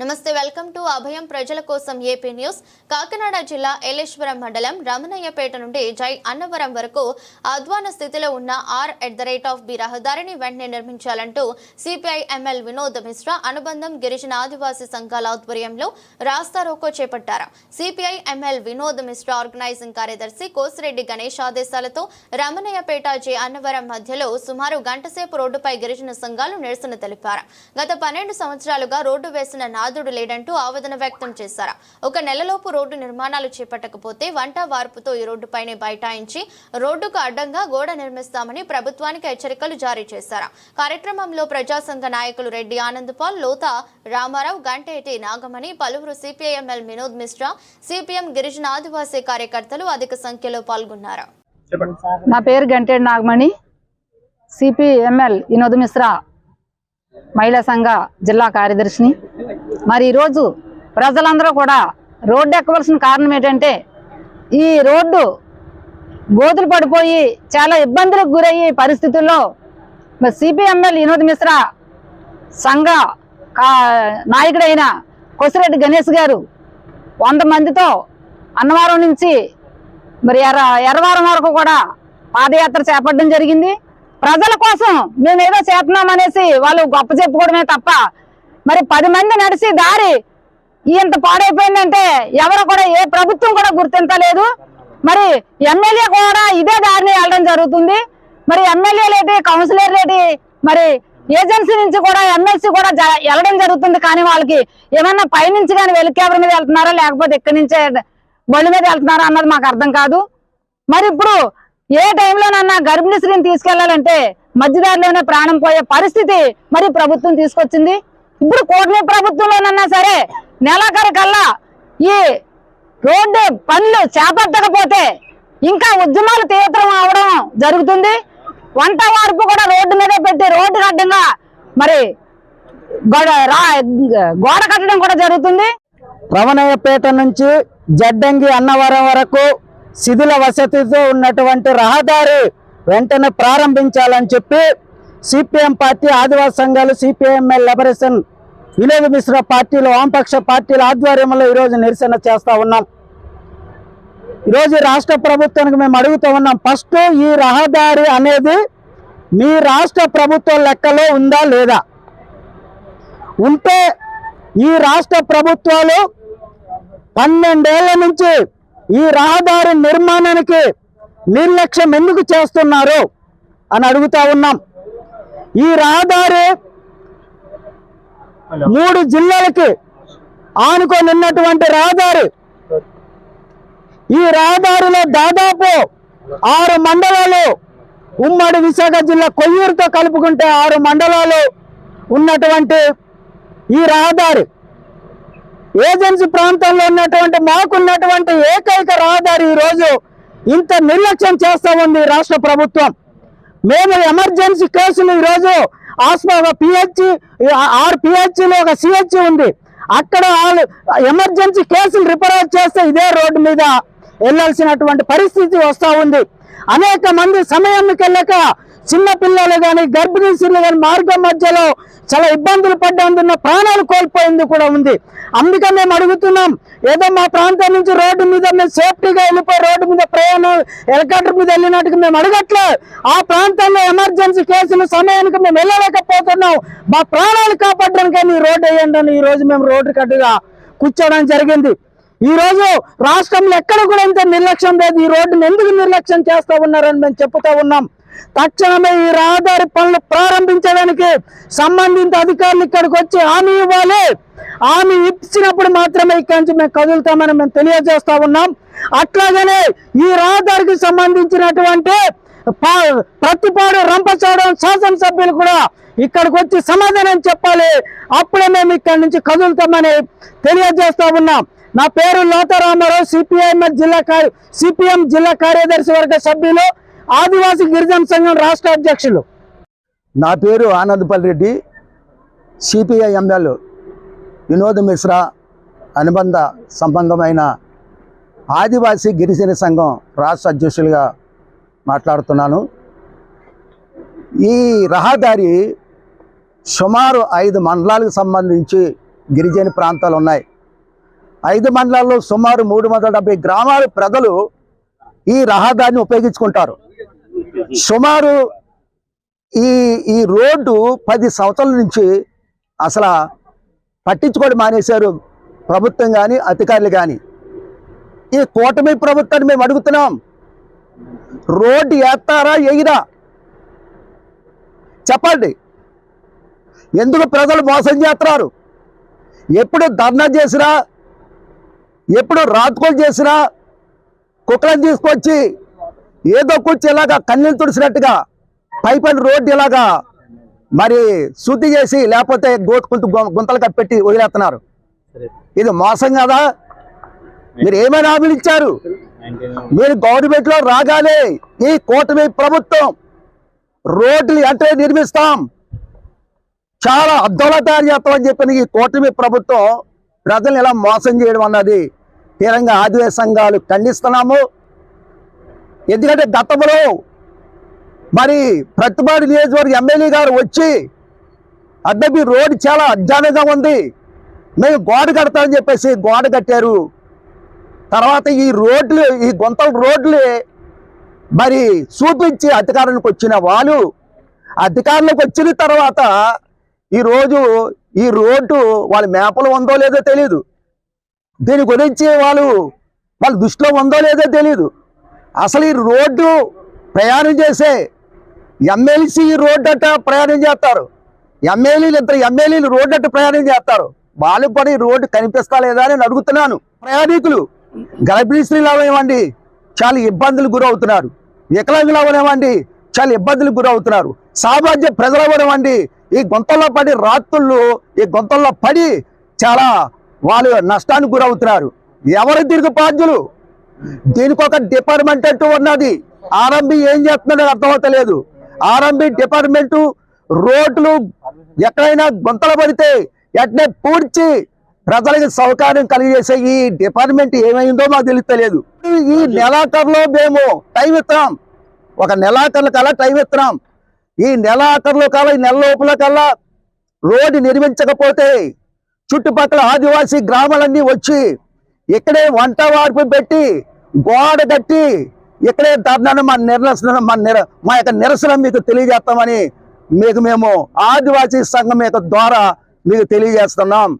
నమస్తే welcome to అభయం ప్రజల కోసం ఏపీ న్యూస్. కాకినాడ జిల్లా ఏలేశ్వరం మండలం రమణయ్యపేట నుండి జై అన్నవరం వరకు అధ్వాన స్థితిలో ఉన్న R at the rate of B రహదారిని వెంటనే నిర్మించాలంటూ సిపిఐ ఎంఎల్ వినోద్ మిశ్రా అనుబంధం గిరిజన ఆదివాసీ సంఘాల ఆధ్వర్యంలో రాస్తా రోకో చేపట్టారు. CPI ML Vinod Mishra organising కార్యదర్శి కోసిరెడ్డి గణేష్ ఆదేశాలతో రమణయ్యపేట జే అన్నవరం మధ్యలో సుమారు గంటసేపు రోడ్డుపై గిరిజన సంఘాలు నిరసన తెలిపారు. గత పన్నెండు సంవత్సరాలుగా రోడ్డు వేసిన నాదుడు లేడంటూ ఆవేదన వ్యక్తం చేశారు. ఒక నెలలోపు రోడ్డు నిర్మాణాలు చేపట్టకపోతే వంట వార్పుతో ఈ రోడ్డుపైనే బైఠాయించి రోడ్డుకు అడ్డంగా గోడ నిర్మిస్తామని ప్రభుత్వానికి హెచ్చరికలు జారీ చేశారు. కార్యక్రమంలో ప్రజా సంఘ నాయకులు రెడ్డి ఆనందపాల్ లోతా రామారావు గంటేటి నాగమణి పలువురు సిపిఐఎంఎల్ వినోద్ మిశ్రా సిపిఎం గిరిజన ఆదివాసీ కార్యకర్తలు అధిక సంఖ్యలో పాల్గొన్నారు. నా పేరు గంటేడు నాగమణి సిపిఎంఎల్ వినోద్ మిశ్రా మహిళా సంఘ జిల్లా కార్యదర్శిని. మరి ఈరోజు ప్రజలందరూ కూడా రోడ్డు ఎక్కవలసిన కారణం ఏంటంటే ఈ రోడ్డు గోతులు పడిపోయి చాలా ఇబ్బందులకు గురయ్యే పరిస్థితుల్లో సిపిఎంఎల్ వినోద్ మిశ్రా సంఘ నాయకుడైన కొసిరెడ్డి గణేష్ గారు వంద మందితో అన్నవరం నుంచి మరి ఎర్ర ఎర్రవారం వరకు కూడా పాదయాత్ర చేపట్టడం జరిగింది. ప్రజల కోసం మేము ఏదో చేస్తున్నాం అనేసి వాళ్ళు గొప్ప చెప్పుకోవడమే తప్ప మరి పది మంది నడిచి దారి ఇంత పాడైపోయిందంటే ఎవరు కూడా ఏ ప్రభుత్వం కూడా గుర్తించలేదు. మరి ఎమ్మెల్యే కూడా ఇదే దారిని వెళ్ళడం జరుగుతుంది. మరి ఎమ్మెల్యేలేటి కౌన్సిలర్లేటి మరి ఏజెన్సీ నుంచి కూడా ఎమ్మెల్సీ కూడా జ- వెళ్ళడం జరుగుతుంది. కానీ వాళ్ళకి ఏమన్నా పైనుంచి కానీ వెలికేబర్ మీద వెళ్తున్నారా లేకపోతే ఇక్కడి నుంచే బళ్ళు మీద వెళ్తున్నారా అన్నది మాకు అర్థం కాదు. మరి ఇప్పుడు ఏ టైంలోనన్నా గర్భిణీ స్త్రీని తీసుకెళ్ళాలంటే మధ్యదారిలోనే ప్రాణం పోయే పరిస్థితి మరి ప్రభుత్వం తీసుకొచ్చింది. ఇప్పుడు కూటమి ప్రభుత్వంలోనన్నా సరే నెలాఖరు కల్లా ఈ రోడ్డు పనులు చేపట్టకపోతే ఇంకా ఉద్యమాలు తీవ్రం అవడం జరుగుతుంది. వంట వార్పు కూడా రోడ్డు మీదే పెట్టి రోడ్డు అడ్డంగా మరి గోడ గోడ కట్టడం కూడా జరుగుతుంది. రమణయ్యపేట నుంచి జడ్డంగి అన్నవరం వరకు శిథిల వసతితో ఉన్నటువంటి రహదారి వెంటనే ప్రారంభించాలని చెప్పి సిపిఎం పార్టీ ఆదివాసీ సంఘాలు సిపిఎంఎల్ లిబరేషన్ వినోద్ మిశ్రా పార్టీలు వామపక్ష పార్టీల ఆధ్వర్యంలో ఈరోజు నిరసన చేస్తూ ఉన్నాం. ఈరోజు రాష్ట్ర ప్రభుత్వానికి మేము అడుగుతూ ఉన్నాం ఫస్ట్ ఈ రహదారి అనేది మీ రాష్ట్ర ప్రభుత్వం లెక్కలో ఉందా లేదా? ఉంటే ఈ రాష్ట్ర ప్రభుత్వాలు పన్నెండేళ్ళ నుంచి ఈ రహదారి నిర్మాణానికి నిర్లక్ష్యం ఎందుకు చేస్తున్నారు అని అడుగుతా ఉన్నాం. ఈ రహదారి మూడు జిల్లాలకి ఆనుకొని ఉన్నటువంటి రహదారి. ఈ రహదారిలో దాదాపు ఆరు మండలాలు ఉమ్మడి విశాఖ జిల్లా కొయ్యూరుతో కలుపుకుంటే ఆరు మండలాలు ఉన్నటువంటి ఈ రహదారి. ఏజెన్సీ ప్రాంతంలో ఉన్నటువంటి మాకున్నటువంటి ఏకైక రహదారి ఈ రోజు ఇంత నిర్లక్ష్యం చేస్తా ఉంది రాష్ట్ర ప్రభుత్వం. మేము ఎమర్జెన్సీ కేసులు ఈరోజు ఆస్మా పిహెచ్ ఆరు పిహెచ్లో ఒక సిహెచ్ ఉంది. అక్కడ వాళ్ళు ఎమర్జెన్సీ కేసులు రిపేర్ చేస్తే ఇదే రోడ్డు మీద వెళ్ళాల్సినటువంటి పరిస్థితి వస్తూ ఉంది. అనేక మంది సమయానికి వెళ్ళక చిన్న పిల్లలు కానీ గర్భిణీ స్త్రీలు కానీ మార్గం మధ్యలో చాలా ఇబ్బందులు పడ్డందున్న ప్రాణాలు కోల్పోయింది కూడా ఉంది. అందుకే మేము అడుగుతున్నాం ఏదో మా ప్రాంతం నుంచి రోడ్డు మీద మేము సేఫ్టీగా వెళ్ళిపోయి రోడ్డు మీద ప్రయాణం హెలికాప్టర్ మీద వెళ్ళినట్టుగా మేము అడగట్లే. ఆ ప్రాంతంలో ఎమర్జెన్సీ కేసులు సమయానికి మేము వెళ్ళలేకపోతున్నాం. మా ప్రాణాలు కాపాడడానికి ఈ రోడ్డు వేయండి అని ఈ రోజు మేము రోడ్డు కట్టుగా కూర్చోవడం జరిగింది. ఈ రోజు రాష్ట్రంలో ఎక్కడ కూడా ఇంత నిర్లక్ష్యం లేదు. ఈ రోడ్డును ఎందుకు నిర్లక్ష్యం చేస్తా ఉన్నారని మేము చెప్తా ఉన్నాం. తక్షణమే ఈ రహదారి పనులు ప్రారంభించడానికి సంబంధిత అధికారులు ఇక్కడికి వచ్చి హామీ ఇవ్వాలి. హామీ ఇచ్చినప్పుడు మాత్రమే ఇక్కడి నుంచి మేము కదులుతామని మేము తెలియజేస్తా ఉన్నాం. అట్లాగనే ఈ రహదారికి సంబంధించినటువంటి ప్రతిపాడు రంపచోడడం శాసనసభ్యులు కూడా ఇక్కడికి వచ్చి సమాధానం చెప్పాలి. అప్పుడే మేము ఇక్కడి నుంచి కదులుతామని తెలియజేస్తా ఉన్నాం. నా పేరు లోతారామారావు సిపిఐఎం జిల్లా కార్య సిపిఎం జిల్లా కార్యదర్శి వర్గ సభ్యులు ఆదివాసీ గిరిజన సంఘం రాష్ట్ర అధ్యక్షులు. నా పేరు ఆనందపల్లి రెడ్డి. సిపిఐ ఎంఎల్ వినోద్ మిశ్రా అనుబంధ సంబంధమైన ఆదివాసీ గిరిజన సంఘం రాష్ట్ర అధ్యక్షులుగా మాట్లాడుతున్నాను. ఈ రహదారి సుమారు ఐదు మండలాలకు సంబంధించి గిరిజన ప్రాంతాలు ఉన్నాయి. ఐదు మండలాల్లో సుమారు మూడు వందల డెబ్బై గ్రామాల ప్రజలు ఈ రహదారిని ఉపయోగించుకుంటారు. సుమారు ఈ ఈ రోడ్డు పది సంవత్సరాల నుంచి అసలు పట్టించుకోవడం మానేశారు ప్రభుత్వం కానీ అధికారులు కానీ ఈ కూటమి ప్రభుత్వాన్ని మేము అడుగుతున్నాం. రోడ్డు వేస్తారా ఎయిరా చెప్పండి. ఎందుకు ప్రజలు మోసం చేస్తున్నారు? ఎప్పుడు ధర్నా చేసినా ఎప్పుడు రాత్కోలు చేసినా కుక్కలను తీసుకొచ్చి ఏదో కూర్చి ఇలాగా కన్నీళ్ళు తుడిసినట్టుగా పైపైన రోడ్డు ఇలాగా మరి శుద్ధి చేసి లేకపోతే గోతుకుంటూ గుంతలు కప్పెట్టి వదిలేస్తున్నారు. ఇది మోసం కదా? మీరు ఏమైనా హామీలు ఇచ్చారు? మీరు గవర్నమెంట్లో రాగానే ఈ కూటమి ప్రభుత్వం రోడ్లు అంటే నిర్మిస్తాం చాలా అద్దంలో తయారు చేస్తామని చెప్పిన ఈ కూటమి ప్రభుత్వం ప్రజల్ని ఇలా మోసం చేయడం అన్నది తీరంగా ఆదివాసీ సంఘాలు ఖండిస్తున్నాము. ఎందుకంటే గతంలో మరి ప్రతిపాడు నియోజకవర్గ ఎమ్మెల్యే గారు వచ్చి అద్దె రోడ్డు చాలా అజ్ఞానంగా ఉంది. మేము గోడ కడతామని చెప్పేసి గోడ కట్టారు. తర్వాత ఈ రోడ్లు ఈ గుంతల రోడ్లు మరి చూపించి అధికారానికి వచ్చిన వాళ్ళు అధికారులకు వచ్చిన తర్వాత ఈ రోజు ఈ రోడ్డు వాళ్ళ మేపలు ఉందో లేదో తెలియదు దీని గురించి వాళ్ళు వాళ్ళ దృష్టిలో ఉందో లేదో తెలియదు అసలు ఈ రోడ్డు ప్రయాణం చేసే ఎమ్మెల్సీ రోడ్డు అట్ట ప్రయాణం చేస్తారు. ఎమ్మెల్యేలు ఇద్దరు ఎమ్మెల్యేలు రోడ్డు అట్ట ప్రయాణం చేస్తారు. వాళ్ళకి రోడ్డు కనిపిస్తా లేదా అని అడుగుతున్నాను. ప్రయాణికులు గర్భిణీ స్త్రీలు అవనివ్వండి చాలా ఇబ్బందులు గురవుతున్నారు. వికలాంగులు అవనివ్వండి చాలా ఇబ్బందులు గురవుతున్నారు. సామాజ్య ప్రజలు అవనివ్వండి ఈ గుంతల్లో పడి రాత్రుళ్ళు ఈ గుంతల్లో పడి చాలా వాళ్ళు నష్టానికి గురవుతున్నారు. ఎవరు దీనికి బాధ్యులు? దీనికి ఒక డిపార్ట్మెంట్ అంటూ ఉన్నది. ఆర్ఎంబి ఏం చేస్తుందో అర్థమవుతలేదు. ఆర్ఎంబి డిపార్ట్మెంట్ రోడ్లు ఎక్కడైనా గుంతలు పడితే ఎట్నే పూడ్చి ప్రజలకి సౌకర్యం కలిగజేసే ఈ డిపార్ట్మెంట్ ఏమైందో మాకు తెలియలేదు ఈ నెలాఖరులో మేము టైం ఇస్తున్నాం ఒక నెలాఖరుల కల్లా టైం ఇస్తున్నాం ఈ నెలాఖరులో కల్లా ఈ నెల లోపల కల్లా రోడ్డు నిర్మించకపోతే చుట్టుపక్కల ఆదివాసీ గ్రామాలన్నీ వచ్చి ఇక్కడే వంట వార్పు పెట్టి గోడ కట్టి ఇక్కడే ధర్నాను మా నిరసన మా నిర మా యొక్క నిరసన మీకు తెలియజేస్తామని మీకు మేము ఆదివాసీ సంఘం యొక్క ద్వారా మీకు తెలియజేస్తున్నాం.